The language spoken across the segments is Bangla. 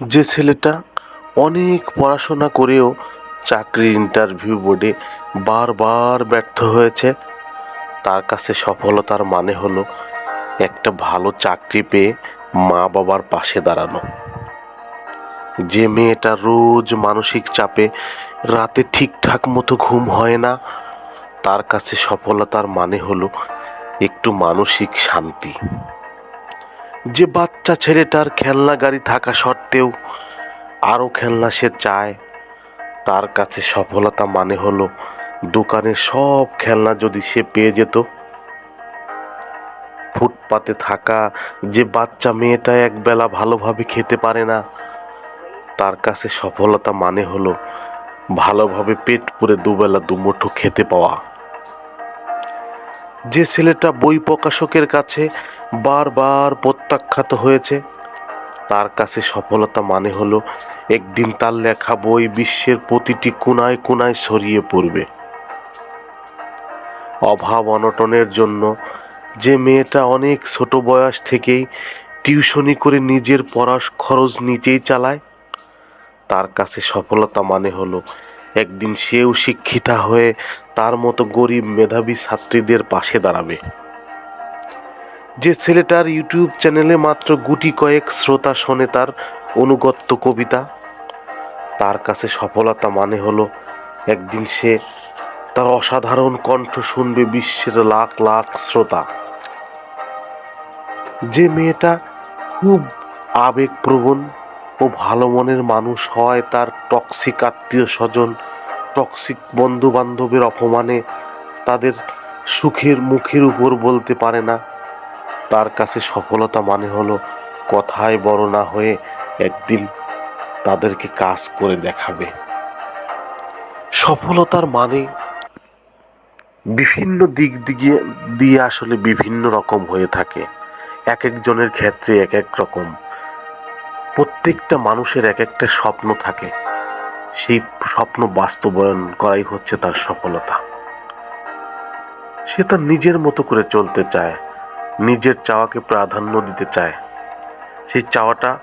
যে ছেলেটা অনেক পড়াশোনা করেও চাকরির ইন্টারভিউ বোর্ডে বারবার ব্যর্থ হয়েছে। তার কাছে সফলতার মানে হলো একটা ভালো চাকরি পেয়ে মা বাবার পাশে দাঁড়ানো। যে মেয়েটা রোজ মানসিক চাপে রাতে ঠিকঠাক মতো ঘুম হয় না, তার কাছে সফলতার মানে হলো একটু মানসিক শান্তি। যে বাচ্চা ছেলেটার খেলনা গাড়ি থাকা সত্ত্বেও আরও খেলনা সে চায়। তার কাছে সফলতা মানে হলো দোকানে সব খেলনা যদি সে পেয়ে যেত। ফুটপাতে থাকা যে বাচ্চা মেয়েটা একবেলা ভালোভাবে খেতে পারে না, তার কাছে সফলতা মানে হলো ভালোভাবে পেট পুরে দুবেলা দুমুঠো খেতে পাওয়া। যে ছেলেটা বই প্রকাশকের কাছে বারবার প্রত্যাখ্যাত হয়েছে, তার কাছে সফলতা মানে হলো একদিন তার লেখা বই বিশ্বের প্রতিটি কোনায় কোনায় ছড়িয়ে পড়বে। অভাব অনটনের জন্য যে মেয়েটা অনেক ছোট বয়স থেকেই টিউশনি করে নিজের পড়ার খরচ নিজেই চালায়, তার কাছে সফলতা মানে হলো একদিন সেও শিক্ষিতা হয়ে তার মতো গরিব মেধাবী ছাত্রীদের পাশে দাঁড়াবে। যে ছেলেটার ইউটিউব চ্যানেলে মাত্র গুটি কয়েক শ্রোতা শোনে তার অনুগত্য কবিতা, তার কাছে সফলতা মানে হলো একদিন সে তার অসাধারণ কণ্ঠ শুনবে বিশ্বের লাখ লাখ শ্রোতা। যে মেয়েটা খুব আবেগপ্রবণ ও ভালো মনের মানুষ হয় তার টক্সিক আত্মীয় স্বজন টক্সিক বন্ধু বান্ধবের অপমানে তাদের সুখের মুখের উপর বলতে পারে না। তার কাছে সফলতা মানে হলো কথায় বড় না হয়ে একদিন তাদেরকে কাজ করে দেখাবে। সফলতার মানে বিভিন্ন দিক দিয়ে দিয়ে আসলে বিভিন্ন রকম হয়ে থাকে। এক একজনের ক্ষেত্রে এক এক রকম। প্রত্যেকটা মানুষের এক একটা স্বপ্ন থাকে। সেই স্বপ্ন বাস্তবায়ন করাই হচ্ছে তার সফলতা। সে তার নিজের মতো করে চলতে চায়, নিজের চাওয়াকে প্রাধান্য দিতে চায়। সেই চাওয়াটা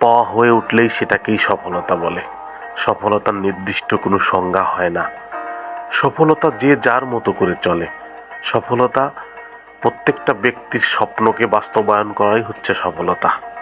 পাওয়া হয়ে উঠলেই সেটাকেই সফলতা বলে। সফলতার নির্দিষ্ট কোনো সংজ্ঞা হয় না। সফলতা যে যার মতো করে চলে। সফলতা প্রত্যেকটা ব্যক্তির স্বপ্নকে বাস্তবায়ন করাই হচ্ছে সফলতা।